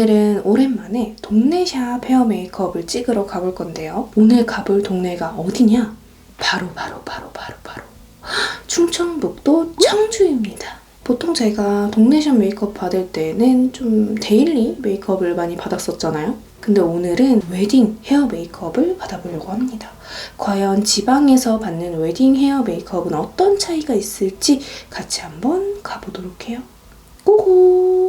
오늘은 오랜만에 동네 샵 헤어 메이크업을 찍으러 가볼 건데요 오늘 가볼 동네가 어디냐? 바로 바로 바로 바로 바로 충청북도 청주입니다 보통 제가 동네샵 메이크업 받을 때는 좀 데일리 메이크업을 많이 받았었잖아요 근데 오늘은 웨딩 헤어 메이크업을 받아보려고 합니다 과연 지방에서 받는 웨딩 헤어 메이크업은 어떤 차이가 있을지 같이 한번 가보도록 해요. 고고!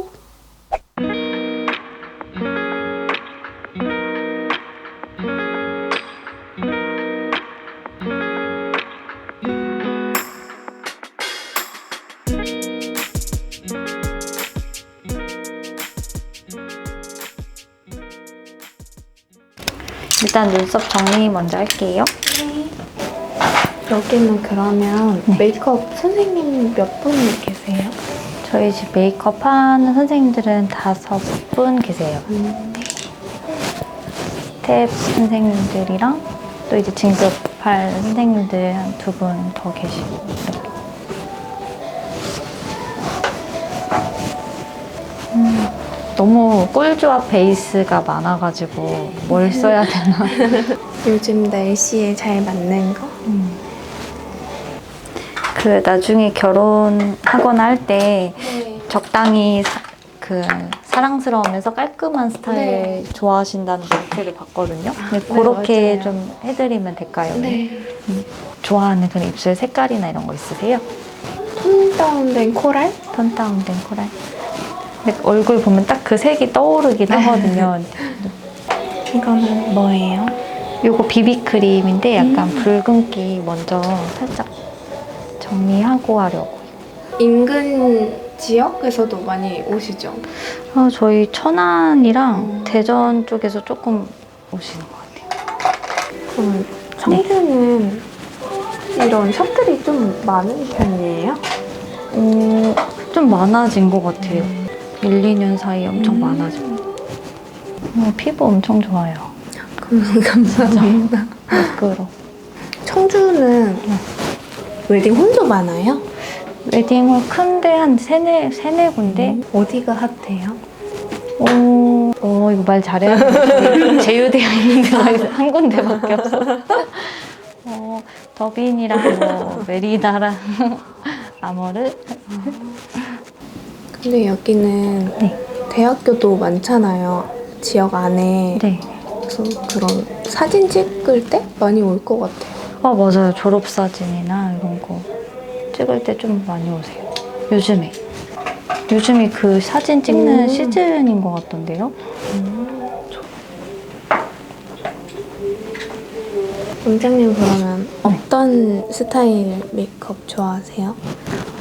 일단 눈썹 정리 먼저 할게요. 여기는 그러면 네. 메이크업 선생님 몇 분 계세요? 저희 집 메이크업 하는 선생님들은 다섯 분 계세요. 스텝 선생님들이랑 또 이제 진급할 선생님들 한 두 분 더 계시고. 음, 너무 꿀조합 베이스가 많아가지고 뭘 써야 되나. 요즘 날씨에 잘 맞는 거? 그 나중에 결혼하거나 할때 적당히 사, 그 사랑스러우면서 깔끔한 스타일 네. 좋아하신다는 노트를 봤거든요. 근데 네, 그렇게 맞아요. 좀 해드리면 될까요? 네. 좋아하는 그런 입술 색깔이나 이런 거 있으세요? 톤 다운된 코랄? 톤 다운된 코랄. 얼굴 보면 딱 그 색이 떠오르긴 하거든요. 이거는 뭐예요? 요거 비비크림인데 약간 음. 붉은기 먼저 살짝 정리하고 하려고. 인근 지역에서도 많이 오시죠? 아, 저희 천안이랑 음. 대전 쪽에서 조금 오시는 것 같아요. 그럼 청주는 이런 샵들이 좀 많은 편이에요? 어, 좀 많아진 것 같아요. 1, 2년 사이에 엄청 음. 많아진. 어, 피부 엄청 좋아요. 감사합니다. 매끄러. 청주는 웨딩 홀도 많아요? 웨딩홀 큰데 한 세네, 세네 군데? 어디가 핫해요? 어, 어, 이거 말 잘해야 돼. 제휴되어 있는 데가 있- 한 군데밖에 없어. 어, 더빈이랑 뭐, 메리나랑 아머르. 근데 여기는 네. 대학교도 많잖아요. 지역 안에. 네. 그래서 그런 사진 찍을 때 많이 올 것 같아요. 아, 맞아요. 졸업 사진이나 이런 거 찍을 때 좀 많이 오세요. 요즘에. 요즘이 그 사진 찍는 음. 시즌인 것 같던데요? 원장님 그러면 어떤 스타일 메이크업 좋아하세요?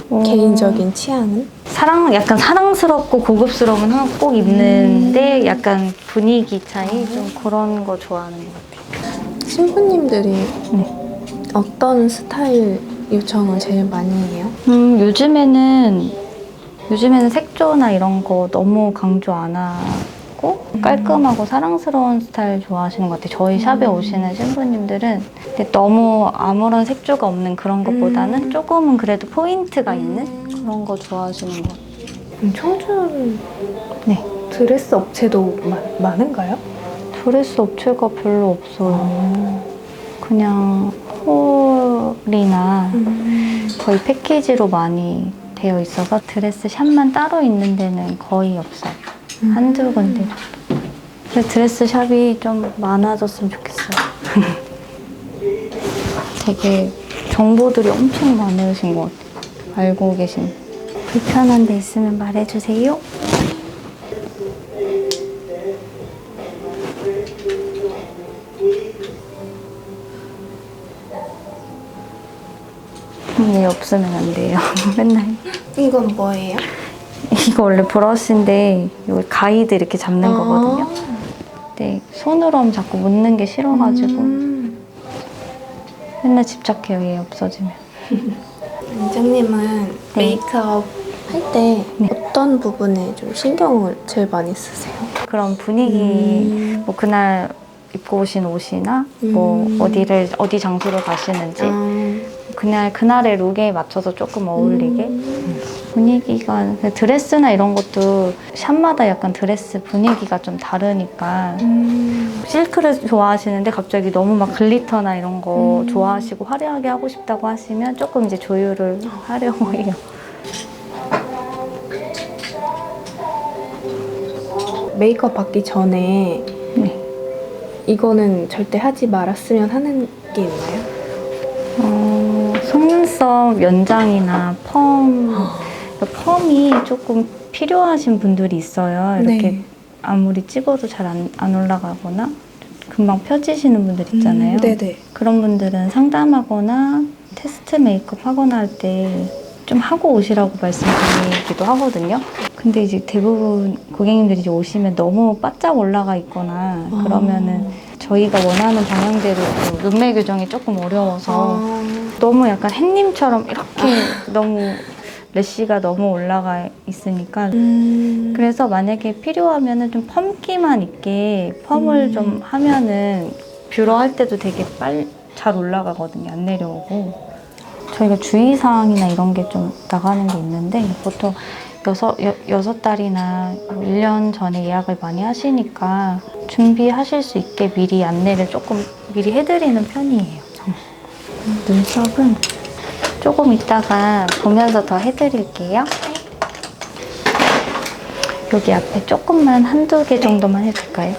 어, 개인적인 취향은? 사랑, 약간 사랑스럽고 고급스러운 건꼭 입는데 약간 분위기 차이? 좀 그런 거 좋아하는 것 같아요. 신부님들이 네. 어떤 스타일 요청을 제일 많이 해요? 음, 요즘에는, 요즘에는 색조나 이런 거 너무 강조 안 하고 깔끔하고 사랑스러운 스타일 좋아하시는 것 같아요. 저희 샵에 음. 오시는 신부님들은 근데 너무 아무런 색조가 없는 그런 것보다는 음. 조금은 그래도 포인트가 있는 그런 거 좋아하시는 것 같아요. 음, 청주는 네. 드레스 업체도 마- 많은가요? 드레스 업체가 별로 없어요. 그냥 홀이나 음. 거의 패키지로 많이 되어 있어서 드레스 샵만 따로 있는 데는 거의 없어요. 한두 군데 정도. 그래서 드레스 샵이 좀 많아졌으면 좋겠어요. 되게 정보들이 엄청 많으신 것 같아요. 알고 계신. 불편한 데 있으면 말해주세요. 네, 없으면 안 돼요. 맨날. 이건 뭐예요? 이거 원래 브러쉬인데 이거 가이드 이렇게 잡는 아. 거거든요. 근데 손으로 하면 자꾸 묻는 게 싫어가지고 음. 맨날 집착해요. 얘 없어지면. 원장님은 네. 메이크업 할 때 네. 어떤 부분에 좀 신경을 제일 많이 쓰세요? 그런 분위기 음. 뭐 그날 입고 오신 옷이나 뭐 음. 어디를 어디 장소를 가시는지 아, 그날 그날의 룩에 맞춰서 조금 어울리게 음. 분위기가 드레스나 이런 것도 샵마다 약간 드레스 분위기가 좀 다르니까 음. 실크를 좋아하시는데 갑자기 너무 막 글리터나 이런 거 음. 좋아하시고 화려하게 하고 싶다고 하시면 조금 이제 조율을 하려고 해요. 메이크업 받기 전에 네. 이거는 절대 하지 말았으면 하는 게 있나요? 어, 속눈썹 연장이나 펌, 펌이 조금 필요하신 분들이 있어요. 이렇게 네. 아무리 찝어도 잘 안 올라가거나 금방 펴지시는 분들 있잖아요. 음, 네네. 그런 분들은 상담하거나 테스트 메이크업 하거나 할 때 좀 하고 오시라고 말씀드리기도 하거든요. 근데 이제 대부분 고객님들이 이제 오시면 너무 바짝 올라가 있거나 아. 그러면은 저희가 원하는 방향대로 그 눈매 교정이 조금 어려워서 아. 너무 약간 햇님처럼 이렇게 너무 래쉬가 너무 올라가 있으니까 음. 그래서 만약에 필요하면은 좀 펌기만 있게 펌을 음. 좀 하면은 뷰러 할 때도 되게 빨리 잘 올라가거든요. 안 내려오고. 저희가 주의사항이나 이런 게 좀 나가는 게 있는데 보통 여섯, 여, 여섯 달이나 뭐 1년 전에 예약을 많이 하시니까 준비하실 수 있게 미리 안내를 조금 미리 해드리는 편이에요. 눈썹은 조금 이따가 보면서 더 해드릴게요. 여기 앞에 조금만 한두 개 정도만 해줄까요?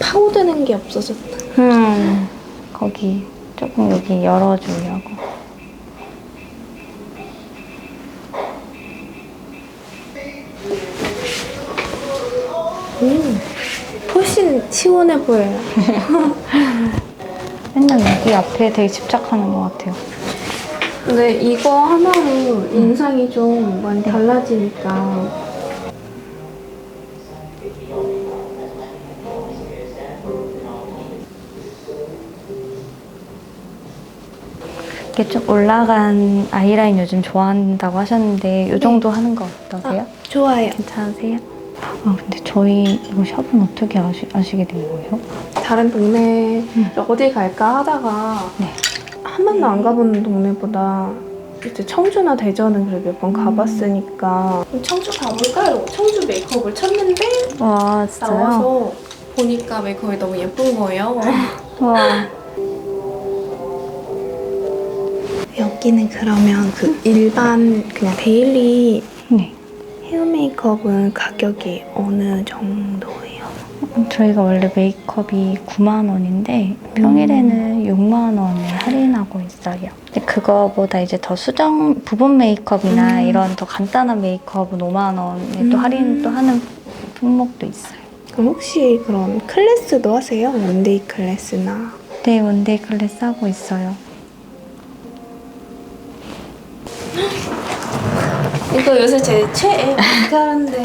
파고드는 게 없어졌다. 음, 거기 조금 여기 열어주려고. 음. 훨씬 시원해 보여요. 맨날 여기 앞에 되게 집착하는 것 같아요. 근데 이거 하나로 인상이 좀 많이 달라지니까. 이렇게 좀 올라간 아이라인 요즘 좋아한다고 하셨는데 이 정도 하는 거 어떠세요? 좋아요. 괜찮으세요? 아 근데 저희 이거 샵은 어떻게 아시, 아시게 된 거예요? 다른 동네 어디 갈까 하다가 네. 한 번도 안 가본 동네보다 이제 청주나 대전은 그래도 몇 번 가봤으니까 청주 가볼까요? 청주 메이크업을 쳤는데 와 진짜요? 나와서 보니까 메이크업이 너무 예쁜 거예요. 와 여기는 그러면 그 일반 그냥 데일리 네. 헤어 메이크업은 가격이 어느 정도예요? 저희가 원래 메이크업이 9만 원인데 평일에는 6만 원에 할인하고 있어요. 근데 그거보다 이제 더 수정 부분 메이크업이나 음. 이런 더 간단한 메이크업은 5만 원에 또 음. 할인 또 하는 품목도 있어요. 그럼 혹시 그런 클래스도 하세요? 원데이 클래스나 네, 원데이 클래스 하고 있어요. 이거 요새 제 최애 마스카라인데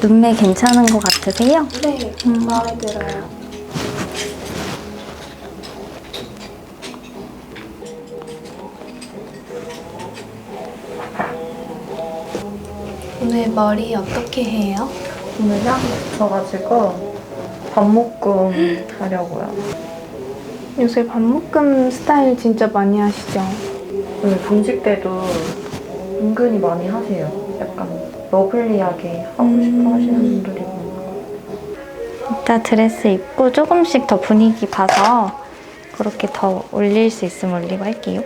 눈매 괜찮은 것 같으세요? 네 음. 마음에 들어요. 오늘 머리 어떻게 해요? 오늘 향 붙여가지고 밥묶음 하려고요. 요새 밥묶음 스타일 진짜 많이 하시죠? 오늘 동식 때도 은근히 많이 하세요. 약간 러블리하게 하고 음. 싶어 하시는 분들이. 이따 드레스 입고 조금씩 더 분위기 봐서 그렇게 더 올릴 수 있으면 올리고 할게요.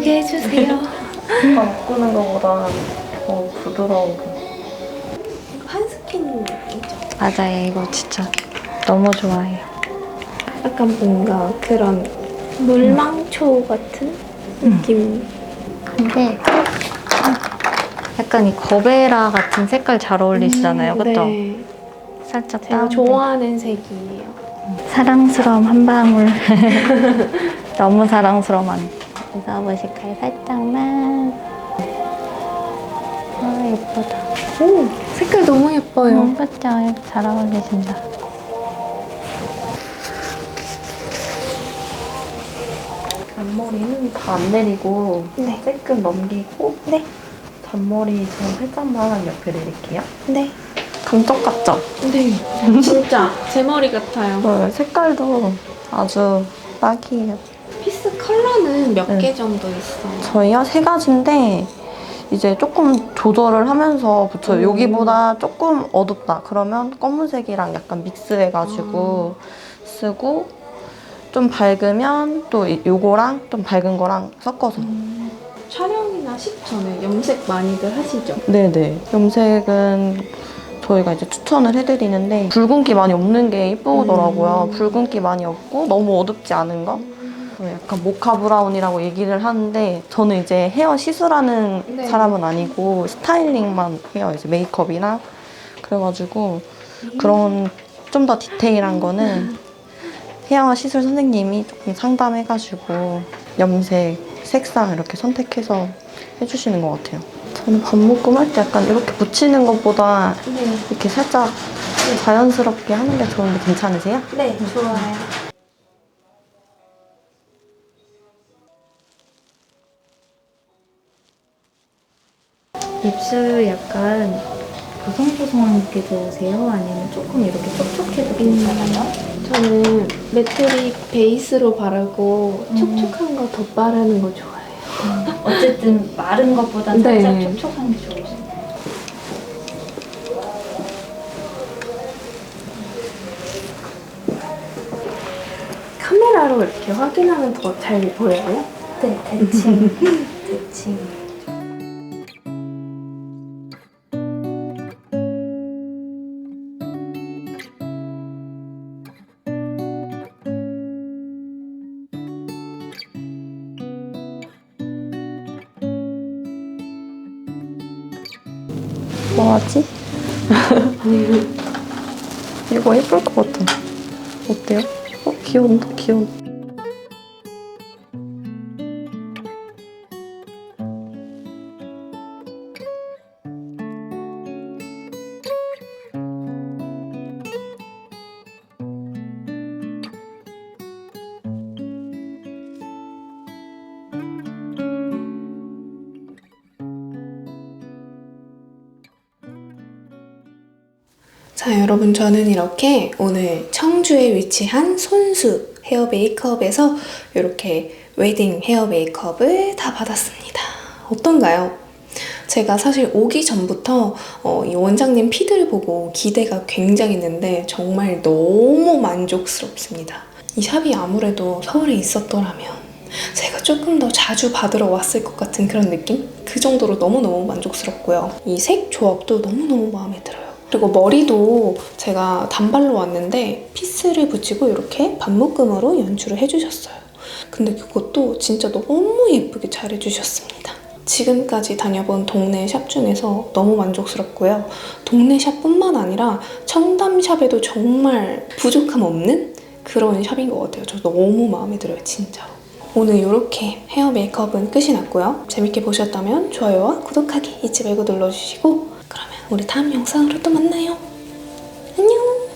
예쁘게 해주세요. 바꾸는 것보다 더 부드러우고. 한스킨이죠? 맞아요. 이거 진짜 너무 좋아해요. 약간 뭔가 그런 물망초 같은 느낌. 근데 약간 이 거베라 같은 색깔 잘 어울리시잖아요. 그쵸? 네. 살짝 제가 다운돼. 좋아하는 색이에요. 사랑스러움 한 방울. 너무 사랑스러움 안. 써보실까요? 살짝만. 아 예쁘다. 오, 색깔 너무 예뻐요. 음, 그쵸? 잘 어울리신다. 앞머리는 다 안 내리고 네. 조금 넘기고 네. 잔머리처럼 살짝만 옆에 내릴게요. 네. 감쪽 같죠? 네. 진짜 제 머리 같아요. 네, 색깔도 아주 딱이에요. 피스 컬러는 몇 네. 개 정도 있어요? 저희가 세 가지인데 이제 조금 조절을 하면서 붙여요. 음. 여기보다 조금 어둡다. 그러면 검은색이랑 약간 믹스해가지고 쓰고 좀 밝으면 또 이- 요거랑 좀 밝은 거랑 섞어서. 촬영이나 식 전에 염색 많이들 하시죠? 네네. 염색은 저희가 이제 추천을 해드리는데 붉은기 많이 없는 게 이쁘더라고요. 음. 붉은기 많이 없고 너무 어둡지 않은 거. 어, 약간 모카 브라운이라고 얘기를 하는데 저는 이제 헤어 시술하는 네. 사람은 아니고 스타일링만 해요. 이제 메이크업이나 그래가지고 그런 좀 더 디테일한 거는 헤어 시술 선생님이 조금 상담해가지고 염색, 색상 이렇게 선택해서 해주시는 것 같아요. 저는 반묶음 할때 약간 이렇게 붙이는 것보다 네. 이렇게 살짝 자연스럽게 하는 게 좋은데 괜찮으세요? 네, 좋아요. 입술 약간 보송보송한 게 좋으세요? 아니면 조금 이렇게 촉촉해도 괜찮아요? 저는 메트릭 베이스로 바르고 음. 촉촉한 거더 바르는 거 좋아해요. 어쨌든 마른 것보다 네. 살짝 촉촉한 게 좋으세요. 카메라로 이렇게 확인하면 더 잘 보여요? 네, 대칭. 대칭. 뭐하지? 이거 예쁠 것 같아. 어때요? 어, 귀여운다, 귀여워. 자, 여러분, 저는 이렇게 오늘 청주에 위치한 손수 헤어 메이크업에서 이렇게 웨딩 헤어 메이크업을 다 받았습니다. 어떤가요? 제가 사실 오기 전부터 어, 이 원장님 피드를 보고 기대가 굉장했는데 정말 너무 만족스럽습니다. 이 샵이 아무래도 서울에 있었더라면 제가 조금 더 자주 받으러 왔을 것 같은 그런 느낌? 그 정도로 너무너무 만족스럽고요. 이 색 조합도 너무너무 마음에 들어요. 그리고 머리도 제가 단발로 왔는데 피스를 붙이고 이렇게 반묶음으로 연출을 해주셨어요. 근데 그것도 진짜 너무 예쁘게 잘 해주셨습니다. 지금까지 다녀본 동네 샵 중에서 너무 만족스럽고요. 동네 샵뿐만 아니라 청담 샵에도 정말 부족함 없는 그런 샵인 것 같아요. 저 너무 마음에 들어요, 진짜로. 오늘 이렇게 헤어 메이크업은 끝이 났고요. 재밌게 보셨다면 좋아요와 구독하기 잊지 말고 눌러주시고 우리 다음 영상으로 또 만나요. 안녕!